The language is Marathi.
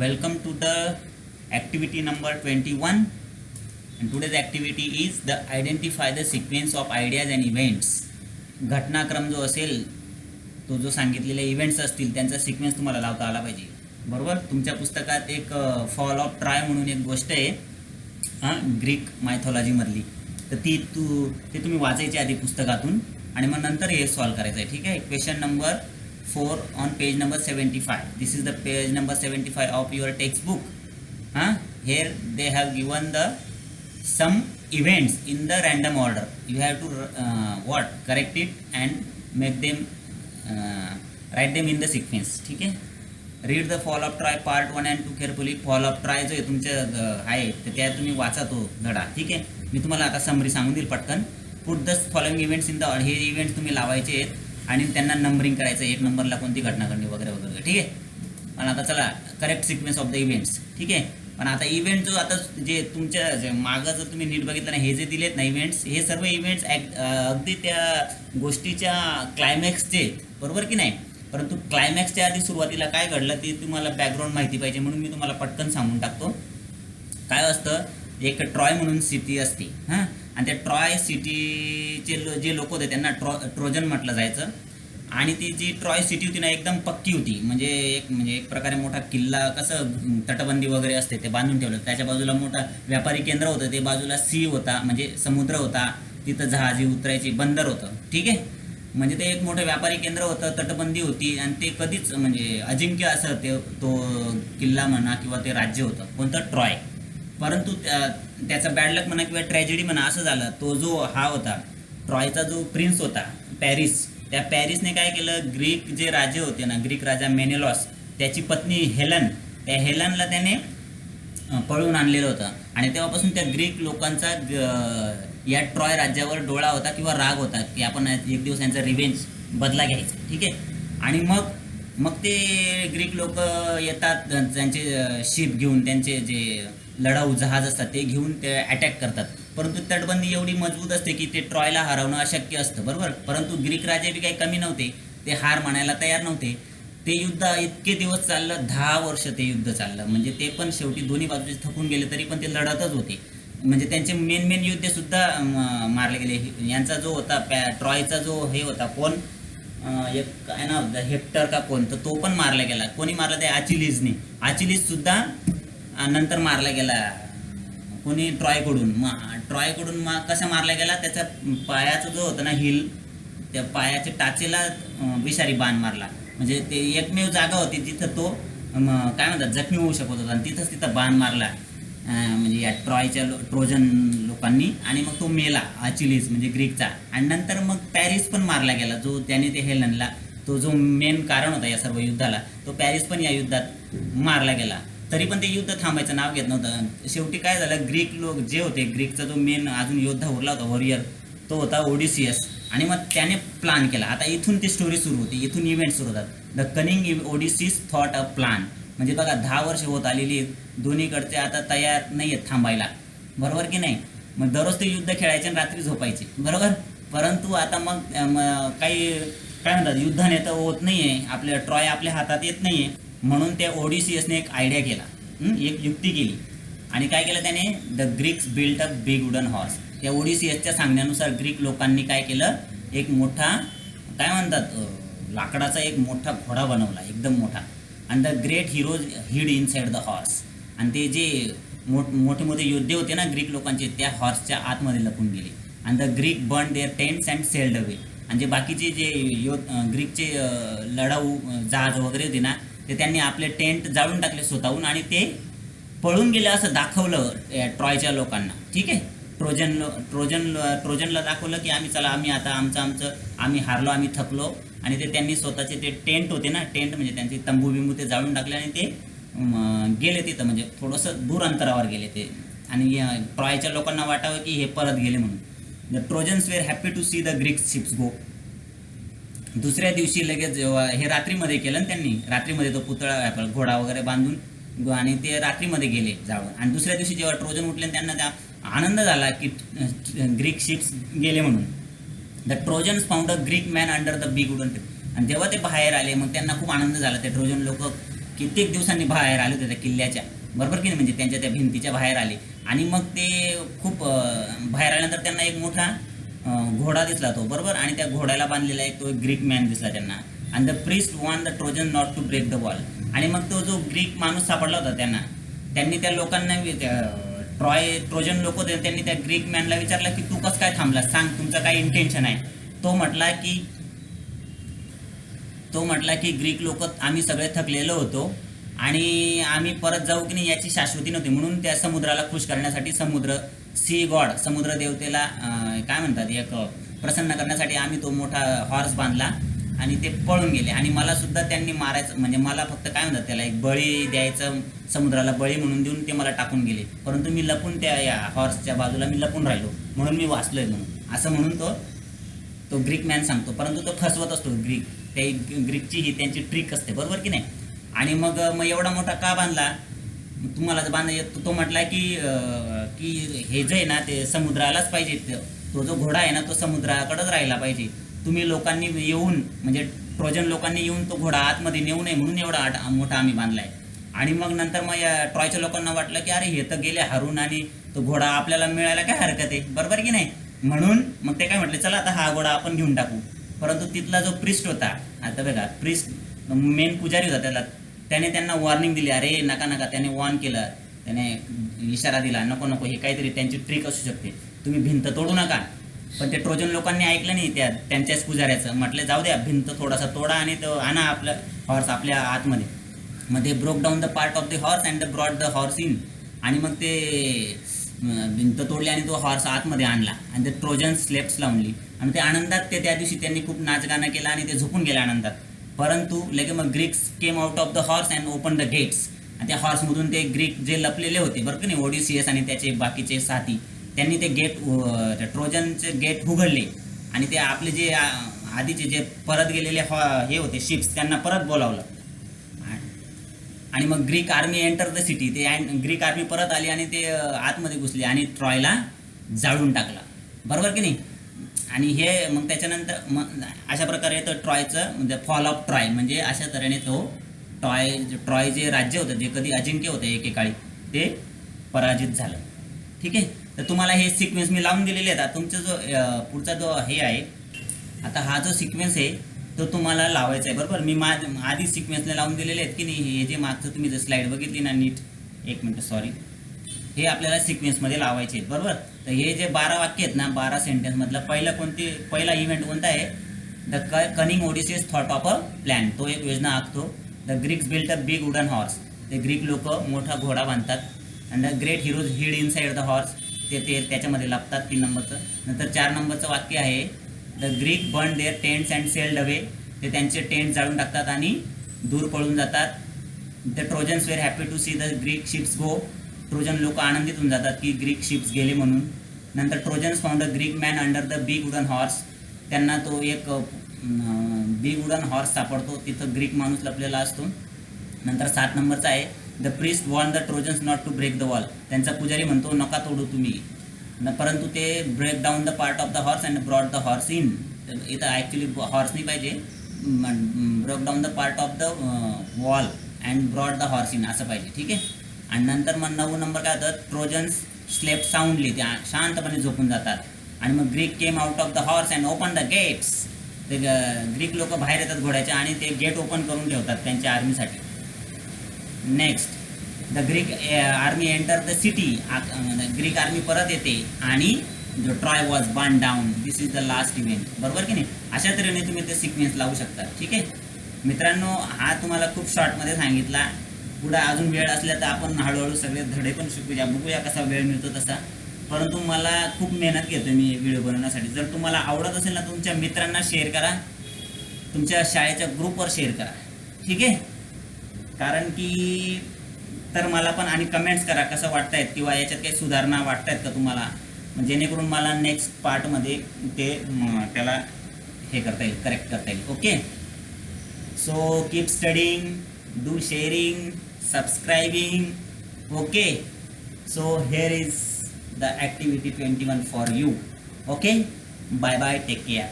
Welcome to the activity number 21. And today's activity is the identify the sequence of ideas and events. घटनाक्रम जो असेल तो जो सांगितलेले इव्हेंट्स असतील त्यांचा सिक्वेन्स तुम्हाला लावता आला पाहिजे. बरोबर? तुमच्या पुस्तकात एक फॉल ऑफ ट्राय म्हणून एक गोष्ट आहे. हां ग्रीक मायथॉलॉजीमधली तर ती तू ते तुम्ही वाचायची आधी पुस्तकातून आणि मग नंतर हे सॉल्व करायचं आहे. ठीक आहे? Question number four on page number seventy five this is the page number seventy five of your textbook हां here they have given the some events in the random order. You have to uh, what? Correct it and make them uh, write them in the sequence. ठीक uh, आहे read the fall of Troy part one and two carefully fall of Troy जो आहे तुमच्या आहे तर त्या तुम्ही वाचा तो धडा. ठीक आहे मी तुम्हाला आता समरी सांगून देईल पटकन. Put the following events in the हे इव्हेंट्स तुम्ही लावायचे आहेत. आणि त्यांना नंबरिंग करायचं एक नंबरला कोणती घटना घडली वगैरे वगैरे ठीक आहे? पण आता चला correct sequence of the events ठीक आहे? पण आता इव्हेंट जो आता जे तुमच्या जे मागं जर तुम्ही नीट बघितलं ना हे जे दिलेत ना इव्हेंट्स हे सर्व इव्हेंट्स अगदी त्या गोष्टीच्या क्लायमॅक्सचे आहेत. बरोबर की नाही? परंतु क्लायमॅक्सच्या आधी सुरुवातीला काय घडलं ते तुम्हाला बॅकग्राऊंड माहिती पाहिजे म्हणून मी तुम्हाला पटकन सांगून टाकतो. काय असतं? एक ट्रॉय म्हणून सिटी असते. हां? आणि त्या ट्रॉय सिटीचे लो जे लोक होते त्यांना ट्रॉ ट्रोजन म्हटलं जायचं. आणि ती जी ट्रॉय सिटी होती ना एकदम पक्की होती. म्हणजे एक म्हणजे एक प्रकारे मोठा किल्ला कसं तटबंदी वगैरे असते ते बांधून ठेवलं. त्याच्या बाजूला मोठा व्यापारी केंद्र होतं ते बाजूला सी होता म्हणजे समुद्र होता. तिथं जहाजी उतरायची बंदर होतं. ठीक आहे? म्हणजे ते एक मोठं व्यापारी केंद्र होतं तटबंदी होती आणि ते कधीच म्हणजे अजिंक्य असं ते तो किल्ला म्हणा किंवा ते राज्य होतं. कोणतं? ट्रॉय. परंतु त्या- त्याचा बॅड लक म्हणा किंवा ट्रॅजेडी म्हणा असं झालं तो जो हा होता ट्रॉयचा जो प्रिन्स होता पॅरिस त्या पॅरिसने काय केलं ग्रीक जे राजे होते ना ग्रीक राजा मेनेलॉस त्याची पत्नी हेलन त्या हेलनला त्याने पळून पळवून आणलेलं होतं. आणि तेव्हापासून त्या ग्रीक लोकांचा ग- या ट्रॉय राज्यावर डोळा होता किंवा राग होता की आपण एक दिवस यांचा रिव्हेंज बदला घ्यायचा ठीक आहे? आणि मग मग ते ग्रीक लोक येतात त्यांचे शिप घेऊन त्यांचे जे लढाऊ जहाज असतात ते घेऊन ते अटॅक करतात. परंतु तटबंदी एवढी मजबूत असते की ते ट्रॉयला हरवणं अशक्य असतं बरोबर? परंतु ग्रीक राजे बी काही कमी नव्हते ते हार मानायला तयार नव्हते. ते युद्ध इतके दिवस चाललं दहा वर्ष ते युद्ध चाललं. म्हणजे ते पण शेवटी दोन्ही बाजूचे थकून गेले तरी पण ते लढतच होते. म्हणजे त्यांचे मेन मेन युद्ध सुद्धा मारले गेले. यांचा जो होता पॅ ट्रॉयचा जो हे होता कोण? एक काय ना हेक्टर का कोण? तर तो पण मारला गेला. कोणी मारला? ते आचिलीजने आचिलीज सुद्धा नंतर मारला गेला. कोणी ट्रॉयकडून. मग ट्रॉयकडून मग कसा मारला गेला? त्याचा पायाचा जो होता ना हिल त्या पायाच्या टाचेला विषारी बाण मारला. म्हणजे ते एकमेव जागा होती तिथं तो काय म्हणतात जखमी होऊ शकत होता. आणि तिथंच तिथं बाण मारला. म्हणजे या ट्रॉयच्या लो ट्रोजन लोकांनी. आणि मग तो मेला अचिलीस म्हणजे ग्रीकचा. आणि नंतर मग पॅरिस पण मारला गेला जो त्याने ते हेलनला. तो जो मेन कारण होता या सर्व युद्धाला तो पॅरिस पण या युद्धात मारला गेला. तरी पण ते युद्ध थांबायचं नाव घेत नव्हतं. शेवटी काय झालं ग्रीक लोक जे होते ग्रीकचा जो मेन अजून योद्धा उरला होता वॉरियर तो होता ओडिसियस आणि मग त्याने प्लान केला. आता इथून ती स्टोरी सुरू होती इथून इव्हेंट सुरू होतात. The cunning Odysseus thought a plan म्हणजे बघा दहा वर्ष होत आलेली आहेत. दोन्हीकडचे आता तयार नाही आहेत थांबायला. बरोबर की नाही? मग दररोज ते युद्ध खेळायचे आणि रात्री झोपायचे. बरोबर? परंतु आता मग काही काय म्हणतात युद्धनेता होत नाही आहे आपल्या ट्रॉय आपल्या हातात येत नाही आहे म्हणून त्या ओडिसियसने एक आयडिया केला. एक युक्ती केली. आणि काय केलं त्याने? The Greeks built a big wooden horse त्या ओडिसियसच्या सांगण्यानुसार ग्रीक लोकांनी काय केलं? एक मोठा काय म्हणतात लाकडाचा एक मोठा घोडा बनवला एकदम मोठा. आणि the great heroes hid inside the horse आणि ते जे मोठ मोठे मोठे योद्धे होते ना ग्रीक लोकांचे त्या हॉर्सच्या आतमध्ये लपून गेले. आणि the Greek burn their tents and sailed away आणि जे बाकीचे जे यो ग्रीकचे लढाऊ जहाज वगैरे होते ना ते त्यांनी आपले टेंट जाळून टाकले स्वतःहून आणि ते पळून गेले असं दाखवलं ट्रॉयच्या लोकांना. ठीक आहे? ट्रोजन लो ट्रोजन ट्रोजनला दाखवलं की आम्ही चला आम्ही आता आमचं आमचं आम्ही हारलो आम्ही थकलो. आणि ते त्यांनी स्वतःचे ते टेंट होते ना टेंट म्हणजे त्यांचे तंबू बिंबू ते जाळून टाकले आणि ते गेले तिथं. म्हणजे थोडंसं दूर अंतरावर गेले ते. आणि ट्रॉयच्या लोकांना वाटावं की हे परत गेले म्हणून. The Trojans were happy to see the Greek ships go दुसऱ्या दिवशी लगेच जेव्हा हे रात्रीमध्ये केलं त्यांनी. रात्रीमध्ये तो पुतळा घोडा वगैरे बांधून आणि ते रात्रीमध्ये गेले जाळून आणि दुसऱ्या दिवशी जेव्हा ट्रोजन उठले त्यांना त्या आनंद झाला की ग्रीक शिप्स गेले म्हणून. The Trojans found a Greek man under the big wooden आणि जेव्हा ते बाहेर आले मग त्यांना खूप आनंद झाला. ते ट्रोजन लोक कित्येक दिवसांनी बाहेर आले होते त्या किल्ल्याच्या. बरोबर की नाही? म्हणजे त्यांच्या त्या भिंतीच्या बाहेर आले. आणि मग ते खूप बाहेर आल्यानंतर त्यांना एक मोठा घोडा दिसला तो बरोबर? आणि त्या घोड्याला बांधलेला एक तो ग्रीक मॅन दिसला त्यांना. आणि the priest warn the Trojan not to break the wall आणि मग तो जो ग्रीक माणूस सापडला होता त्यांना त्यांनी त्या लोकांना ट्रॉय ट्रोजन लोक होते त्यांनी त्या ग्रीक मॅनला विचारलं की तू कसं काय थांबला सांग तुमचं काय इंटेन्शन आहे? तो म्हटला की तो म्हटला की ग्रीक लोक आम्ही सगळे थकलेलो होतो. आणि आम्ही परत जाऊ की नाही याची शाश्वती नव्हती. म्हणून त्या समुद्राला खुश करण्यासाठी समुद्र सी गॉड समुद्र देवतेला काय म्हणतात एक प्रसन्न करण्यासाठी आम्ही तो मोठा हॉर्स बांधला आणि ते पळून गेले. आणि मला सुद्धा त्यांनी मारायचं म्हणजे मला फक्त काय म्हणतात त्याला एक बळी द्यायचं समुद्राला बळी म्हणून देऊन ते मला टाकून गेले. परंतु मी लपून त्या या हॉर्सच्या बाजूला मी लपून राहिलो. म्हणून मी वाचलोय म्हणून. असं म्हणून तो तो ग्रीक मॅन सांगतो. परंतु तो फसवत असतो ग्रीक ते ग्रीकची ही त्यांची ट्रिक असते. बरोबर की नाही? आणि मग मग एवढा मोठा का बांधला? तुम्हाला जर बांधा तो म्हटला की की हे जे आहे ना ते समुद्रालाच पाहिजे. तो जो घोडा आहे ना तो समुद्राकडेच राहिला पाहिजे. तुम्ही लोकांनी येऊन म्हणजे ट्रोजन लोकांनी येऊन तो घोडा आतमध्ये नेऊ नये म्हणून एवढा आट- मोठा आम्ही बांधलाय. आणि मग नंतर मग या ट्रॉयच्या लोकांना वाटलं की अरे हे तर गेले हरून आणि तो घोडा आपल्याला मिळायला काय हरकत आहे? बरोबर की नाही? म्हणून मग ते काय म्हटले चला आता हा घोडा आपण घेऊन टाकू. परंतु तिथला जो प्रिस्ट होता आता बघा प्रिस्ट मेन पुजारी होता त्याला. त्याने त्यांना वॉर्निंग दिली अरे नका नका. त्याने वॉर्न केलं. त्याने इशारा दिला नको नको हे काहीतरी त्यांची ट्रिक असू शकते. तुम्ही भिंत तोडू नका. पण ते ट्रोजन लोकांनी ऐकलं नाही त्या त्यांच्याच पुजाऱ्याचं. म्हटलं जाऊ द्या भिंत थोडासा तोडा आणि तो आणा आपलं हॉर्स आपल्या आतमध्ये. मग ते broke down the part of the horse and the brought the horse in आणि मग ते भिंत तोडली आणि तो हॉर्स आतमध्ये आणला. आणि ते ट्रोजन स्लेप्स लावली. आणि ते आनंदात ते त्या दिवशी त्यांनी खूप नाचगाणं केलं आणि ते झोपून गेले आनंदात. परंतु लगे मग Greeks came out of the horse and open the gates आणि त्या हॉर्समधून ते ग्रीक जे लपलेले होते बरं की नाही ओडिसियस आणि त्याचे बाकीचे साथी त्यांनी ते गेट ट्रोजनचे गेट उघडले. आणि ते आपले जे आधीचे जे परत गेलेले हॉ- हे होते शिप्स त्यांना परत बोलावलं. आणि मग Greek army enter the city ते ग्रीक आर्मी परत आली आणि ते आतमध्ये घुसले आणि ट्रॉयला जाळून टाकला. बरोबर की नाही? आणि हे मग त्याच्यानंतर मग अशा प्रकारे तो ट्रॉयचं म्हणजे फॉल ऑफ ट्रॉय म्हणजे अशा तऱ्हेने तो ट्रॉय ट्रॉय जे राज्य होतं जे कधी अजिंक्य होतं एकेकाळी ते पराजित झालं. ठीक आहे? तर तुम्हाला हे सिक्वेन्स मी लावून दिलेले आहेत. आता तुमचा जो पुढचा जो हे आहे आता हा जो सिक्वेन्स आहे तो तुम्हाला लावायचा आहे. बरोबर? मी मा आधी सिक्वेन्सला लावून दिलेले आहेत की नाही? हे जे मागचं तुम्ही जर स्लाईड बघितली ना नीट. एक मिनटं सॉरी हे आपल्याला सिक्वेन्समध्ये लावायचे आहेत बरोबर? तर हे जे बारा वाक्य आहेत ना बारा सेंटेन्समधलं पहिलं कोणती पहिला इव्हेंट कोणता आहे? द क cunning Odysseus thought of a plan तो एक योजना आखतो. The Greeks built a big wooden horse ते ग्रीक लोक मोठा घोडा बांधतात. And the great heroes hid inside the horse ते ते त्याच्यामध्ये लपतात तीन नंबरचं. नंतर चार नंबरचं वाक्य आहे. The Greek burn their tents and sailed away ते त्यांचे टेंट जाळून टाकतात आणि दूर पळून जातात. The Trojans were happy to see the Greek ships go Trojan लोक आनंदित होऊन जातात की ग्रीक शिप्स गेले म्हणून. नंतर Trojans found a Greek man under the big wooden horse त्यांना तो एक बिग वुडन हॉर्स सापडतो. तिथं ग्रीक माणूस लपलेला असतो. नंतर सात नंबरचा आहे. The priest warn the Trojans not to break the wall त्यांचा पुजारी म्हणतो नका तोडू तुम्ही. न- परंतु ते break down the part of the horse and brought the horse in इथं ॲक्च्युली हॉर्स नाही पाहिजे. Break down the part of the wall and brought the horse in असं पाहिजे. ठीक आहे? आणि नंतर मग नऊ नंबर काय होतं ट्रोजन्स स्लेप साऊंडली ते शांतपणे झोपून जातात. आणि मग Greek came out of the horse and open the gates ते ग्रीक लोक बाहेर येतात घोड्याच्या आणि ते गेट ओपन करून ठेवतात त्यांच्या आर्मीसाठी next the Greek army enter the city Greek army परत येते आणि जो Troy was burn down this is the last event बरोबर की नाही? अशा तऱ्हेने तुम्ही ते सिक्वेन्स लावू शकता. ठीक आहे? मित्रांनो हा तुम्हाला खूप शॉर्टमध्ये सांगितला. पुढं अजून वेळ असल्या तर आपण हळूहळू सगळे धडे पण शिकूया. बघूया कसा वेळ मिळतो तसा. परंतु मला खूप मेहनत घेतो मी व्हिडिओ बनवण्यासाठी. जर तुम्हाला आवडत असेल ना तुमच्या मित्रांना शेअर करा. तुमच्या शाळेच्या ग्रुपवर शेअर करा. ठीक आहे? कारण की तर मला पण आणि कमेंट्स करा कसं वाटतायत किंवा याच्यात काही सुधारणा वाटतायत का तुम्हाला? जेणेकरून मला नेक्स्ट पार्टमध्ये ते त्याला हे करता येईल करेक्ट करता येईल. Okay so keep studying do sharing subscribing. Okay. So here is the activity 21 for you. Okay. Bye bye take care.